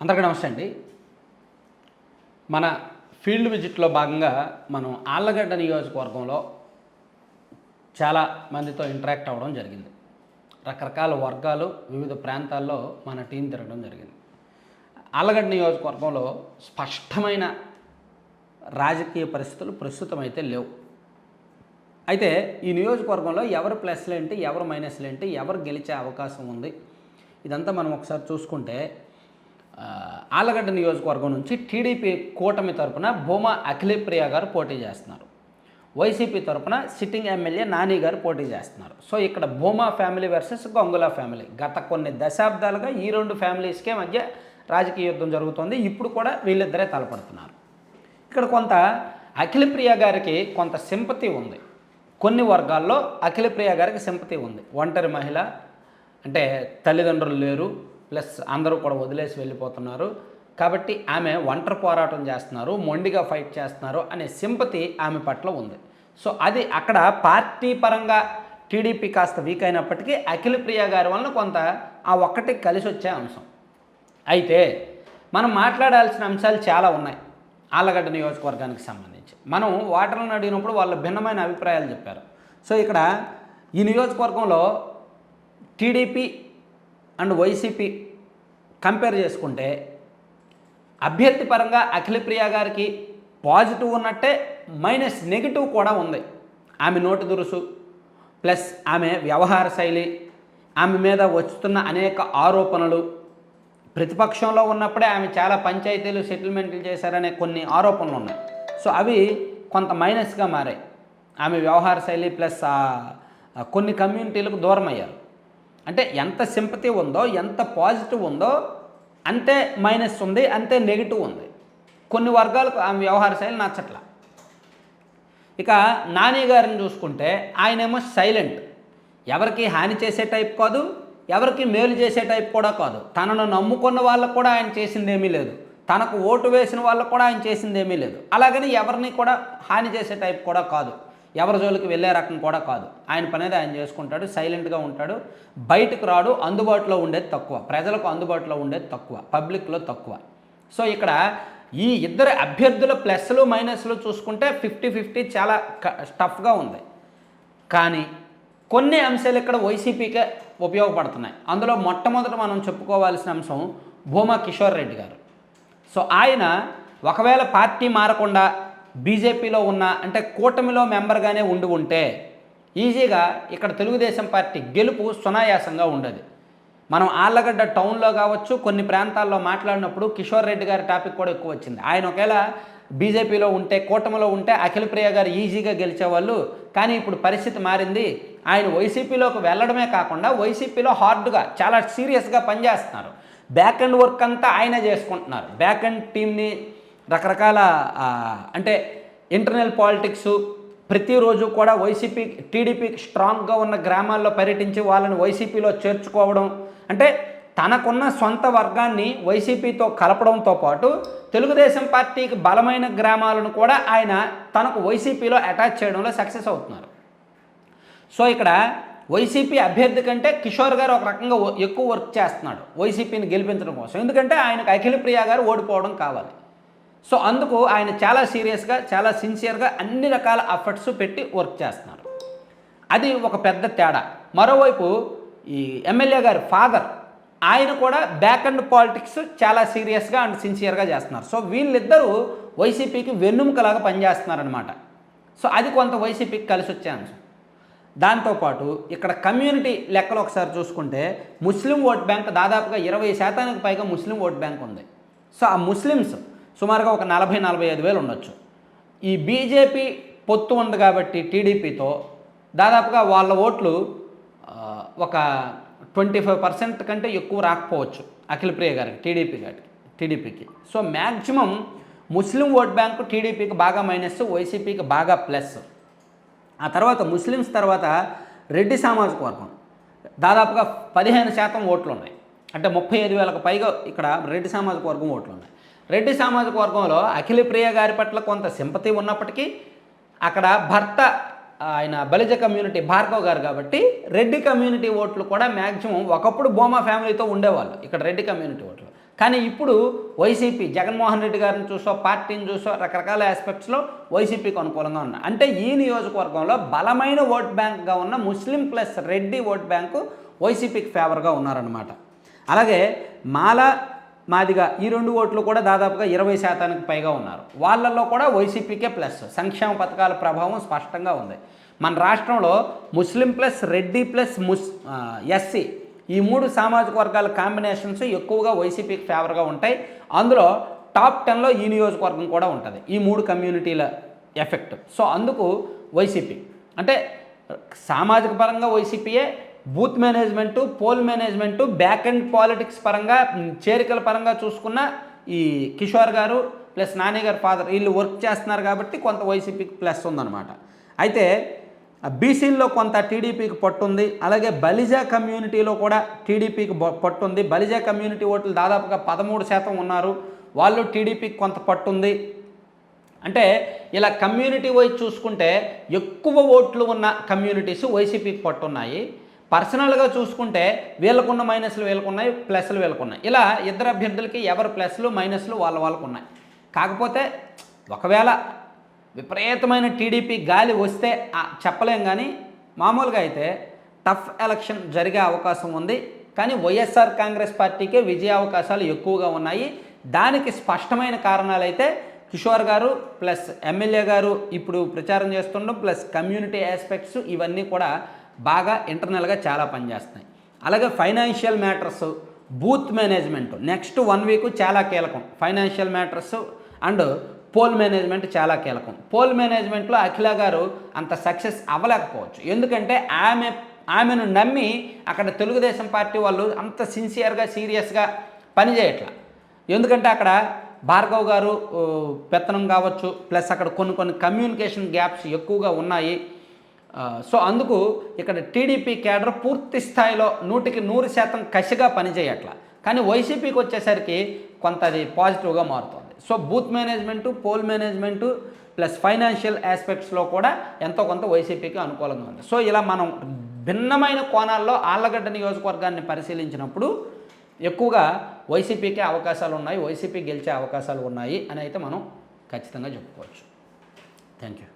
అందరికీ నమస్తే అండి. మన ఫీల్డ్ విజిట్లో భాగంగా మనం ఆళ్ళగడ్డ నియోజకవర్గంలో చాలా మందితో ఇంటరాక్ట్ అవ్వడం జరిగింది. రకరకాల వర్గాలు వివిధ ప్రాంతాల్లో మన టీం తిరగడం జరిగింది. ఆళ్ళగడ్డ నియోజకవర్గంలో స్పష్టమైన రాజకీయ పరిస్థితులు ప్రస్తుతం అయితే లేవు. అయితే ఈ నియోజకవర్గంలో ఎవరు ప్లస్లు ఏంటి ఎవరు మైనస్లు ఏంటి ఎవరు గెలిచే అవకాశం ఉంది? ఇదంతా మనం ఒకసారి చూసుకుంటే ఆలగడ్డ నియోజకవర్గం నుంచి టీడీపీ కూటమి తరపున భూమా అఖిలప్రియ గారు పోటీ చేస్తున్నారు. వైసీపీ తరపున సిట్టింగ్ ఎమ్మెల్యే నాని గారు పోటీ చేస్తున్నారు. సో ఇక్కడ Bhuma family versus Gangula family. గత కొన్ని దశాబ్దాలుగా ఈ రెండు ఫ్యామిలీస్కే మధ్య రాజకీయ యుద్ధం జరుగుతోంది. ఇప్పుడు కూడా వీళ్ళిద్దరే తలపడుతున్నారు. ఇక్కడ కొంత అఖిలప్రియ గారికి కొంత సింపతి ఉంది. కొన్ని వర్గాల్లో అఖిలప్రియ గారికి సింపతి ఉంది. ఒంటరి మహిళ అంటే తల్లిదండ్రులు లేరు. ప్లస్ అందరూ కూడా వదిలేసి వెళ్ళిపోతున్నారు. కాబట్టి ఆమె ఒంటరి పోరాటం చేస్తున్నారు మొండిగా ఫైట్ చేస్తున్నారు అనే సింపతి ఆమె పట్ల ఉంది. సో అది అక్కడ పార్టీ పరంగా టీడీపీ కాస్త వీక్ అయినప్పటికీ అఖిలప్రియ గారి వలన కొంత ఆ ఒక్కటి కలిసి వచ్చే అంశం. అయితే మనం మాట్లాడాల్సిన అంశాలు చాలా ఉన్నాయి. ఆళ్ళగడ్డ నియోజకవర్గానికి సంబంధించి. మనం ఓటర్లను అడిగినప్పుడు వాళ్ళు భిన్నమైన అభిప్రాయాలు చెప్పారు. సో ఇక్కడ ఈ నియోజకవర్గంలో టీడీపీ అండ్ వైసీపీ కంపేర్ చేసుకుంటే అభ్యర్థి పరంగా అఖిలప్రియ గారికి పాజిటివ్ ఉన్నట్టే మైనస్ నెగిటివ్ కూడా ఉంది. ఆమె నోటి దురుసు ప్లస్ ఆమె వ్యవహార శైలి ఆమె మీద వస్తున్న అనేక ఆరోపణలు. ప్రతిపక్షంలో ఉన్నప్పుడే ఆమె చాలా పంచాయతీలు సెటిల్మెంట్లు చేశారనే కొన్ని ఆరోపణలు ఉన్నాయి. సో అవి కొంత మైనస్గా మారాయి. ఆమె వ్యవహార శైలి ప్లస్ కొన్ని కమ్యూనిటీలకు దూరం అయ్యారు అంటే ఎంత సింపతి ఉందో ఎంత పాజిటివ్ ఉందో అంతే మైనస్ ఉంది అంతే నెగిటివ్ ఉంది. కొన్ని వర్గాలకు ఆమె వ్యవహార శైలి నచ్చట్ల. ఇక నాని గారిని చూసుకుంటే ఆయనేమో సైలెంట్. ఎవరికి హాని చేసే టైప్ కాదు ఎవరికి మేలు చేసే టైప్ కూడా కాదు. తనను నమ్ముకున్న వాళ్ళకు కూడా ఆయన చేసిందేమీ లేదు. తనకు ఓటు వేసిన వాళ్ళకు కూడా ఆయన చేసిందేమీ లేదు. అలాగని ఎవరిని కూడా హాని చేసే టైప్ కూడా కాదు. ఎవరి జోలికి వెళ్ళే రకం కూడా కాదు. ఆయన పనేది ఆయన చేసుకుంటాడు సైలెంట్గా ఉంటాడు. బయటకు రాడు అందుబాటులో ఉండేది తక్కువ. ప్రజలకు అందుబాటులో ఉండేది తక్కువ. పబ్లిక్లో తక్కువ. సో ఇక్కడ ఈ ఇద్దరు అభ్యర్థుల ప్లస్లు మైనస్లు చూసుకుంటే ఫిఫ్టీ ఫిఫ్టీ చాలా టఫ్గా ఉంది. కానీ కొన్ని అంశాలు ఇక్కడ వైసీపీకే ఉపయోగపడుతున్నాయి. అందులో మొట్టమొదట మనం చెప్పుకోవాల్సిన అంశం భూమా కిషోర్ రెడ్డి గారు. సో ఆయన ఒకవేళ పార్టీ మారకుండా బీజేపీలో ఉన్న అంటే కూటమిలో మెంబర్గానే ఉండి ఉంటే ఈజీగా ఇక్కడ తెలుగుదేశం పార్టీ గెలుపు సునాయాసంగా ఉండదు. మనం ఆళ్ళగడ్డ టౌన్లో కావచ్చు కొన్ని ప్రాంతాల్లో మాట్లాడినప్పుడు కిషోర్ రెడ్డి గారి టాపిక్ కూడా ఎక్కువ వచ్చింది. ఆయన ఒకవేళ బీజేపీలో ఉంటే కూటమిలో ఉంటే అఖిలప్రియ గారు ఈజీగా గెలిచేవాళ్ళు. కానీ ఇప్పుడు పరిస్థితి మారింది. ఆయన వైసీపీలోకి వెళ్ళడమే కాకుండా వైసీపీలో హార్డ్గా చాలా సీరియస్గా పనిచేస్తున్నారు. బ్యాక్ అండ్ వర్క్ అంతా ఆయనే చేసుకుంటున్నారు. బ్యాక్ అండ్ టీమ్ని రకరకాల అంటే ఇంటర్నల్ పాలిటిక్స్ ప్రతిరోజు కూడా వైసీపీ టీడీపీకి స్ట్రాంగ్గా ఉన్న గ్రామాల్లో పర్యటించి వాళ్ళని వైసీపీలో చేర్చుకోవడం. అంటే తనకున్న సొంత వర్గాన్ని వైసీపీతో కలపడంతో పాటు తెలుగుదేశం పార్టీకి బలమైన గ్రామాలను కూడా ఆయన తనకు వైసీపీలో అటాచ్ చేయడంలో సక్సెస్ అవుతున్నారు. సో ఇక్కడ వైసీపీ అభ్యర్థి కంటే కిషోర్ గారు ఒక రకంగా ఎక్కువ వర్క్ చేస్తున్నాడు వైసీపీని గెలిపించడం కోసం. ఎందుకంటే ఆయనకు అఖిలప్రియ గారు ఓడిపోవడం కావాలి. సో అందుకు ఆయన చాలా సీరియస్గా చాలా సిన్సియర్గా అన్ని రకాల అఫర్ట్స్ పెట్టి వర్క్ చేస్తున్నారు. అది ఒక పెద్ద తేడా. మరోవైపు ఈ ఎమ్మెల్యే గారి ఫాదర్ ఆయన కూడా బ్యాక్ అండ్ పాలిటిక్స్ చాలా సీరియస్గా అండ్ సిన్సియర్గా చేస్తున్నారు. సో వీళ్ళిద్దరూ వైసీపీకి వెన్నుముకలాగా పనిచేస్తున్నారనమాట సో అది కొంత వైసీపీకి కలిసి వచ్చే అంశం. దాంతోపాటు ఇక్కడ కమ్యూనిటీ లెక్కలు ఒకసారి చూసుకుంటే ముస్లిం ఓట్ బ్యాంక్ దాదాపుగా ఇరవై శాతానికి పైగా ముస్లిం ఓట్ బ్యాంక్ ఉంది. సో ఆ ముస్లిమ్స్ సుమారుగా ఒక నలభై నలభై ఐదు వేలు ఉండొచ్చు. ఈ బీజేపీ పొత్తు ఉంది కాబట్టి టీడీపీతో దాదాపుగా వాళ్ళ ఓట్లు ఒక ట్వంటీ ఫైవ్ పర్సెంట్ కంటే ఎక్కువ రాకపోవచ్చు అఖిలప్రియ గారికి టీడీపీ గారికి టీడీపీకి. So maximum Muslim vote bank టీడీపీకి బాగా మైనస్ వైసీపీకి బాగా ప్లస్. ఆ తర్వాత ముస్లిమ్స్ తర్వాత రెడ్డి సామాజిక వర్గం. దాదాపుగా పదిహేను శాతం ఓట్లు ఉన్నాయి అంటే ముప్పై ఐదు వేలకు పైగా ఇక్కడ రెడ్డి సామాజిక వర్గం ఓట్లు ఉన్నాయి రెడ్డి సామాజిక వర్గంలో అఖిలప్రియ గారి పట్ల కొంత సింపతి ఉన్నప్పటికీ అక్కడ భర్త ఆయన బలిజ కమ్యూనిటీ భార్గవ్ గారు కాబట్టి రెడ్డి కమ్యూనిటీ ఓట్లు కూడా మ్యాక్సిమం ఒకప్పుడు బోమా ఫ్యామిలీతో ఉండేవాళ్ళు ఇక్కడ రెడ్డి కమ్యూనిటీ ఓట్లు. కానీ ఇప్పుడు వైసీపీ జగన్మోహన్ రెడ్డి గారిని చూసో పార్టీని చూసో రకరకాల ఆస్పెక్ట్స్లో వైసీపీకి అనుకూలంగా ఉన్నాయి. అంటే ఈ నియోజకవర్గంలో బలమైన ఓట్ బ్యాంక్గా ఉన్న Muslim plus Reddy vote bank వైసీపీకి ఫేవర్గా ఉన్నారనమాట అలాగే మాల మాదిగా ఈ రెండు ఓట్లు కూడా దాదాపుగా ఇరవై శాతానికి పైగా ఉన్నారు. వాళ్ళల్లో కూడా వైసీపీకే ప్లస్. సంక్షేమ పథకాల ప్రభావం స్పష్టంగా ఉంది. మన రాష్ట్రంలో ముస్లిం ప్లస్ రెడ్డి ప్లస్ ముస్ ఎస్సీ ఈ మూడు సామాజిక వర్గాల కాంబినేషన్స్ ఎక్కువగా వైసీపీకి ఫేవర్గా ఉంటాయి. అందులో టాప్ టెన్లో ఈ నియోజకవర్గం కూడా ఉంటుంది. ఈ మూడు కమ్యూనిటీల ఎఫెక్ట్. సో అందుకు వైసీపీ. అంటే సామాజిక పరంగా వైసీపీయే booth management poll management back and politics పరంగా చేరికల పరంగా చూసుకున్న ఈ కిషోర్ గారు ప్లస్ నాని గారు ఫాదర్ వీళ్ళు వర్క్ చేస్తున్నారు కాబట్టి కొంత వైసీపీకి ప్లస్ ఉందన్నమాట. అయితే బీసీల్లో కొంత టీడీపీకి పట్టుంది అలాగే బలిజా కమ్యూనిటీలో కూడా టీడీపీకి పట్టుంది బలిజా కమ్యూనిటీ ఓట్లు దాదాపుగా పదమూడు శాతం ఉన్నారు. వాళ్ళు టీడీపీకి కొంత పట్టుంది అంటే ఇలా కమ్యూనిటీ వైజ్ చూసుకుంటే ఎక్కువ ఓట్లు ఉన్న కమ్యూనిటీస్ వైసీపీకి పట్టున్నాయి. పర్సనల్గా చూసుకుంటే వీళ్ళకున్న మైనస్లు వీళ్ళకున్నాయి ప్లస్లు వీళ్ళకున్నాయి. ఇలా ఇద్దరు అభ్యర్థులకి ఎవరు ప్లస్లు మైనస్లు వాళ్ళ వాళ్ళకు ఉన్నాయి కాకపోతే ఒకవేళ విపరీతమైన టీడీపీ గాలి వస్తే చెప్పలేం కానీ మామూలుగా అయితే టఫ్ ఎలక్షన్ జరిగే అవకాశం ఉంది. కానీ వైఎస్ఆర్ కాంగ్రెస్ పార్టీకే విజయ అవకాశాలు ఎక్కువగా ఉన్నాయి. దానికి స్పష్టమైన కారణాలైతే కిషోర్ గారు ప్లస్ ఎమ్మెల్యే గారు ఇప్పుడు ప్రచారం చేస్తుండడం ప్లస్ కమ్యూనిటీ ఆస్పెక్ట్స్ ఇవన్నీ కూడా బాగా ఇంటర్నల్గా చాలా పనిచేస్తున్నాయి. అలాగే financial matters booth management next one week చాలా కీలకం. Financial matters and poll management చాలా కీలకం. పోల్ మేనేజ్మెంట్లో అఖిల గారు అంత సక్సెస్ అవ్వలేకపోవచ్చు. ఎందుకంటే ఆమె ఆమెను నమ్మి అక్కడ తెలుగుదేశం పార్టీ వాళ్ళు అంత సిన్సియర్గా సీరియస్గా పనిచేయట్లా ఎందుకంటే అక్కడ భార్గవ్ గారు పెత్తనం కావచ్చు ప్లస్ అక్కడ కొన్ని కొన్ని కమ్యూనికేషన్ గ్యాప్స్ ఎక్కువగా ఉన్నాయి. సో అందుకు ఇక్కడ టీడీపీ కేడర్ పూర్తి స్థాయిలో నూటికి నూరు శాతం కసిగా పనిచేయట్ల. కానీ వైసీపీకి వచ్చేసరికి కొంత అది పాజిటివ్గా మారుతుంది. So booth management poll management plus financial ఆస్పెక్ట్స్లో కూడా ఎంతో కొంత వైసీపీకి అనుకూలంగా ఉంది. సో ఇలా మనం భిన్నమైన కోణాల్లో ఆళ్ళగడ్డ నియోజకవర్గాన్ని పరిశీలించినప్పుడు ఎక్కువగా వైసీపీకే అవకాశాలు ఉన్నాయి వైసీపీ గెలిచే అవకాశాలు ఉన్నాయి అని అయితే మనం ఖచ్చితంగా చెప్పుకోవచ్చు. Thank you